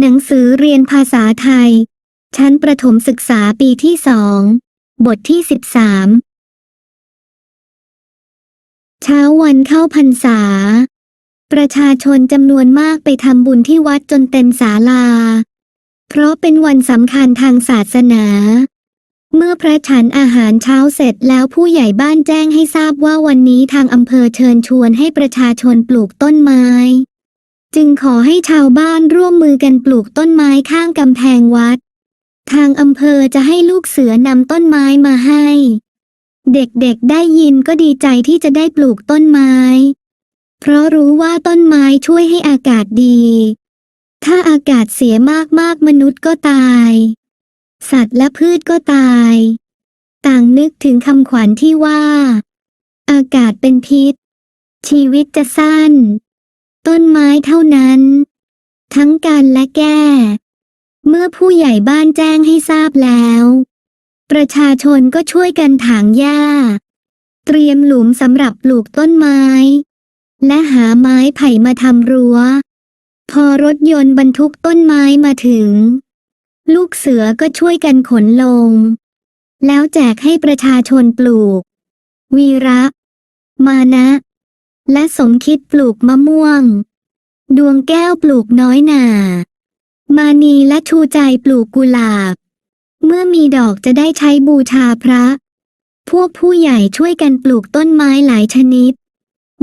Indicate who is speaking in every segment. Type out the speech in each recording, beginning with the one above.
Speaker 1: หนังสือเรียนภาษาไทย ชั้นประถมศึกษาปีที่สอง บทที่สิบสาม เช้าวันเข้าพรรษา ประชาชนจำนวนมากไปทำบุญที่วัดจนเต็มศาลา เพราะเป็นวันสำคัญทางศาสนา เมื่อพระฉันอาหารเช้าเสร็จแล้วผู้ใหญ่บ้านแจ้งให้ทราบว่าวันนี้ทางอำเภอเชิญชวนให้ประชาชนปลูกต้นไม้ จึงขอให้ชาวบ้านร่วมมือกันปลูกต้นไม้ข้างกำแพงวัด ทางอำเภอจะให้ลูกเสือนำต้นไม้มาให้ เด็กๆได้ยินก็ดีใจที่จะได้ปลูกต้นไม้ เพราะรู้ว่าต้นไม้ช่วยให้อากาศดี ถ้าอากาศเสียมากๆมนุษย์ก็ตาย สัตว์และพืชก็ตาย ต่างนึกถึงคำขวัญที่ว่า อากาศเป็นพิษ ชีวิตจะสั้น ต้นไม้เท่านั้น ทั้งการและแก้ เมื่อผู้ใหญ่บ้านแจ้งให้ทราบแล้ว ประชาชนก็ช่วยกันถางหญ้า เตรียมหลุมสำหรับปลูกต้นไม้ และหาไม้ไผ่มาทำรั้ว พอรถยนต์บรรทุกต้นไม้มาถึง ลูกเสือก็ช่วยกันขนลง แล้วแจกให้ประชาชนปลูก วีระ มานะ และสมคิดปลูกมะม่วง ดวงแก้วปลูกน้อยหนา มานีและชูใจปลูกกุหลาบ เมื่อมีดอกจะได้ใช้บูชาพระ พวกผู้ใหญ่ช่วยกันปลูกต้นไม้หลายชนิด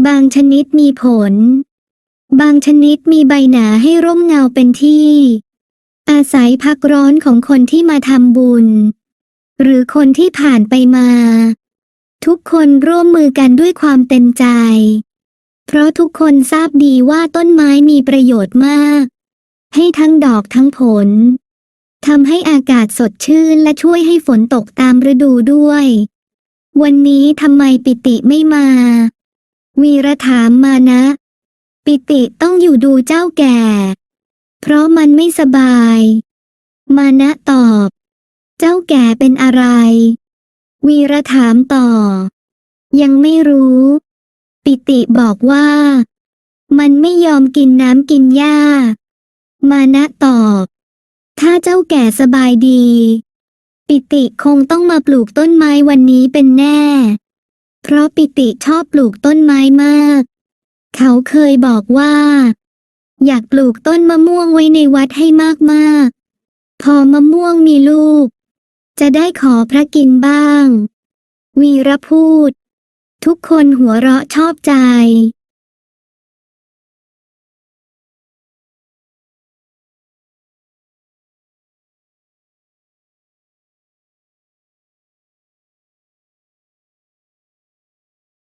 Speaker 1: บางชนิดมีผล บางชนิดมีใบหนาให้ร่มเงาเป็นที่ อาศัยพักร้อนของคนที่มาทำบุญ หรือคนที่ผ่านไปมาทุกคนร่วมมือกันด้วยความเต็มใจ เพราะทุกคนทราบดีว่าต้นไม้มีประโยชน์มาก ให้ทั้งดอกทั้งผลทำให้อากาศสดชื่นและช่วยให้ฝนตกตามฤดูด้วย วันนี้ทำไมปิติไม่มา วีระถามมานะ ปิติต้องอยู่ดูเจ้าแก่ เพราะมันไม่สบาย มานะตอบ เจ้าแก่เป็นอะไร วีระถามต่อ ยังไม่รู้ ปิติบอกว่า มันไม่ยอมกินน้ำกินหญ้า มานะตอบ ถ้าเจ้าแก่สบายดี ปิติคงต้องมาปลูกต้นไม้วันนี้เป็นแน่ เพราะปิติชอบปลูกต้นไม้มาก เขาเคยบอกว่า อยากปลูกต้นมะม่วงไว้ในวัดให้มากๆ พอมะม่วงมีลูก จะได้ขอพระกินบ้าง วีระพูด ทุกคนหัวเราะชอบใจ